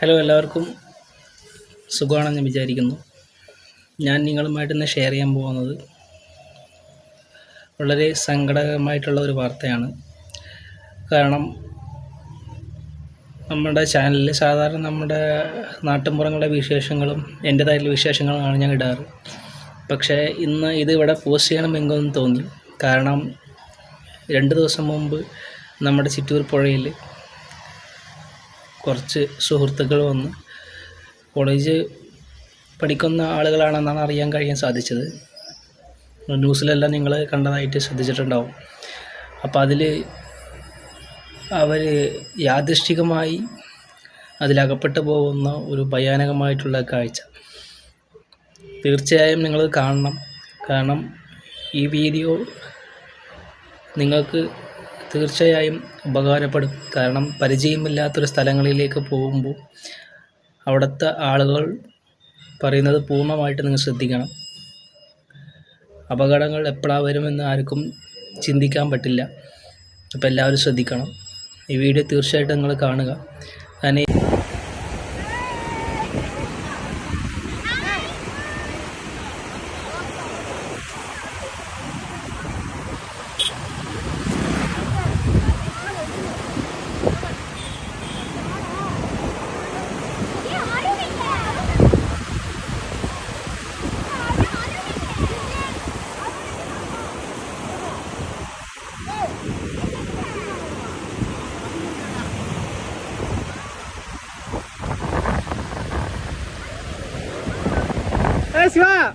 Hello എല്ലാവർക്കും സുഖമാണെന്ന് വിചാരിക്കുന്നു. ഞാൻ നിങ്ങളുമായിട്ട് ഇന്ന് ഷെയർ ചെയ്യാൻ പോകുന്നത് വളരെ സങ്കടകരമായിട്ടുള്ള ഒരു വാർത്തയാണ്. കാരണം നമ്മുടെ ചാനലിൽ സാധാരണ നമ്മുടെ നാട്ടിൻപുറങ്ങളുടെ വിശേഷങ്ങളും എന്റേതായിട്ടുള്ള വിശേഷങ്ങളുമാണ് ഞാൻ ഇടാറ്. പക്ഷേ ഇന്ന് ഇത് ഇവിടെ പോസ്റ്റ് ചെയ്യണമെങ്കിലും തോന്നി. കാരണം രണ്ട് ദിവസം മുമ്പ് നമ്മുടെ ചിറ്റൂർ പുഴയിൽ കുറച്ച് സുഹൃത്തുക്കൾ വന്ന്. കോളേജ് പഠിക്കുന്ന ആളുകളാണെന്നാണ് അറിയാൻ കഴിയാൻ സാധിച്ചത്. ന്യൂസിലെല്ലാം നിങ്ങൾ കണ്ടതായിട്ട് ശ്രദ്ധിച്ചിട്ടുണ്ടാവും. അപ്പോൾ അതിൽ അവർ യാദൃഷ്ടികമായി അതിലകപ്പെട്ടു പോകുന്ന ഒരു ഭയാനകമായിട്ടുള്ള കാഴ്ച. തീർച്ചയായും നിങ്ങൾ കാണണം. കാരണം ഈ വീഡിയോ നിങ്ങൾക്ക് തീർച്ചയായും ഉപകാരപ്പെടും. കാരണം പരിചയമില്ലാത്തൊരു സ്ഥലങ്ങളിലേക്ക് പോകുമ്പോൾ അവിടുത്തെ ആളുകൾ പറയുന്നത് പൂർണമായിട്ട് നിങ്ങൾ ശ്രദ്ധിക്കണം. അപകടങ്ങൾ എപ്പോഴാണ് വരുമെന്ന് ആർക്കും ചിന്തിക്കാൻ പറ്റില്ല. അപ്പോൾ എല്ലാവരും ശ്രദ്ധിക്കണം. ഈ വീഡിയോ തീർച്ചയായിട്ടും നിങ്ങൾ കാണുക. ちは。